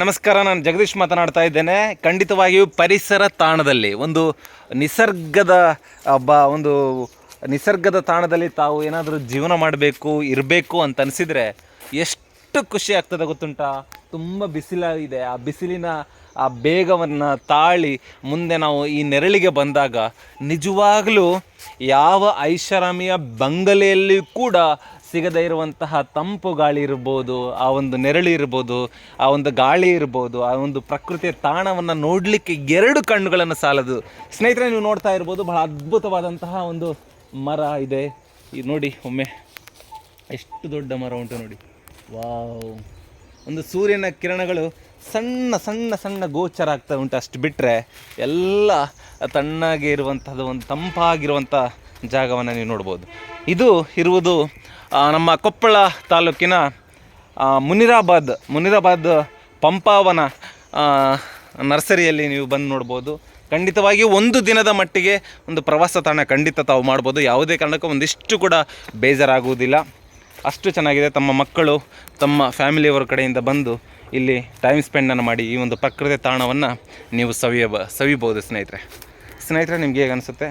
ನಮಸ್ಕಾರ, ನಾನು ಜಗದೀಶ್ ಮಾತನಾಡ್ತಾ ಇದ್ದೇನೆ. ಖಂಡಿತವಾಗಿಯೂ ಪರಿಸರ ತಾಣದಲ್ಲಿ, ಒಂದು ನಿಸರ್ಗದ, ಬ, ಒಂದು ನಿಸರ್ಗದ ತಾಣದಲ್ಲಿ ತಾವು ಏನಾದರೂ ಜೀವನ ಮಾಡಬೇಕು, ಇರಬೇಕು ಅಂತ ಅನಿಸಿದರೆ ಎಷ್ಟು ಖುಷಿ ಆಗ್ತದೆ ಗೊತ್ತುಂಟಾ? ತುಂಬ ಬಿಸಿಲಾಗಿದೆ ಆ ಬಿಸಿಲಿನ, ಆ ಬೇಗವನ್ನು ತಾಳಿ ಮುಂದೆ ನಾವು ಈ ನೆರಳಿಗೆ ಬಂದಾಗ ನಿಜವಾಗಲೂ ಯಾವ ಐಷಾರಾಮಿಯ ಬಂಗಲೆಯಲ್ಲಿ ಕೂಡ ಸಿಗದೇ ಇರುವಂತಹ ತಂಪು ಗಾಳಿ ಇರ್ಬೋದು, ಆ ಒಂದು ನೆರಳು ಇರ್ಬೋದು, ಆ ಒಂದು ಗಾಳಿ ಇರ್ಬೋದು, ಆ ಒಂದು ಪ್ರಕೃತಿಯ ತಾಣವನ್ನು ನೋಡಲಿಕ್ಕೆ ಎರಡು ಕಣ್ಣುಗಳನ್ನು ಸಾಲದು. ಸ್ನೇಹಿತರೆ, ನೀವು ನೋಡ್ತಾ ಇರ್ಬೋದು, ಬಹಳ ಅದ್ಭುತವಾದಂತಹ ಒಂದು ಮರ ಇದೆ. ಈ ನೋಡಿ, ಒಮ್ಮೆ ಎಷ್ಟು ದೊಡ್ಡ ಮರ ಉಂಟು ನೋಡಿ. ವಾವ್. ಒಂದು ಸೂರ್ಯನ ಕಿರಣಗಳು ಸಣ್ಣ ಸಣ್ಣ ಸಣ್ಣ ಗೋಚರ ಆಗ್ತಾ ಉಂಟು ಅಷ್ಟು ಬಿಟ್ಟರೆ ಎಲ್ಲ ತಣ್ಣಗೆ ಇರುವಂಥದ್ದು ಒಂದು ತಂಪಾಗಿರುವಂಥ ಜಾಗವನ್ನು ನೀವು ನೋಡ್ಬೋದು. ಇದು ಇರುವುದು ನಮ್ಮ ಕೊಪ್ಪಳ ತಾಲೂಕಿನ ಮುನಿರಾಬಾದ್ ಮುನಿರಾಬಾದ್ ಪಂಪಾವನ ನರ್ಸರಿಯಲ್ಲಿ ನೀವು ಬಂದು ನೋಡ್ಬೋದು. ಖಂಡಿತವಾಗಿಯೂ ಒಂದು ದಿನದ ಮಟ್ಟಿಗೆ ಒಂದು ಪ್ರವಾಸ ತಾಣ ಖಂಡಿತ ತಾವು ಮಾಡ್ಬೋದು. ಯಾವುದೇ ಕಾರಣಕ್ಕೂ ಒಂದಿಷ್ಟು ಕೂಡ ಬೇಜಾರಾಗುವುದಿಲ್ಲ. ಅಷ್ಟು ಚೆನ್ನಾಗಿದೆ. ತಮ್ಮ ಮಕ್ಕಳು, ತಮ್ಮ ಫ್ಯಾಮಿಲಿಯವರ ಕಡೆಯಿಂದ ಬಂದು ಇಲ್ಲಿ ಟೈಮ್ ಸ್ಪೆಂಡನ್ನು ಮಾಡಿ ಈ ಒಂದು ಪ್ರಕೃತಿ ತಾಣವನ್ನು ನೀವು ಸವಿಯಬ ಸವಿಬೋದು ಸ್ನೇಹಿತರೆ. ಸ್ನೇಹಿತರೆ, ನಿಮ್ಗೆ ಹೇಗೆ ಅನಿಸುತ್ತೆ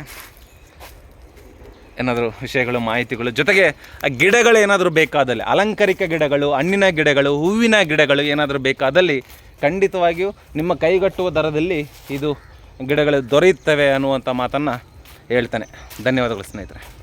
ಏನಾದರೂ ವಿಷಯಗಳು, ಮಾಹಿತಿಗಳು, ಜೊತೆಗೆ ಆ ಗಿಡಗಳು ಏನಾದರೂ ಬೇಕಾದಲ್ಲಿ, ಅಲಂಕಾರಿಕ ಗಿಡಗಳು, ಹಣ್ಣಿನ ಗಿಡಗಳು, ಹೂವಿನ ಗಿಡಗಳು ಏನಾದರೂ ಬೇಕಾದಲ್ಲಿ ಖಂಡಿತವಾಗಿಯೂ ನಿಮ್ಮ ಕೈಗಟ್ಟುವ ದರದಲ್ಲಿ ಇದು ಗಿಡಗಳು ದೊರೆಯುತ್ತವೆ ಅನ್ನುವಂಥ ಮಾತನ್ನು ಹೇಳ್ತಾನೆ. ಧನ್ಯವಾದಗಳು ಸ್ನೇಹಿತರೆ.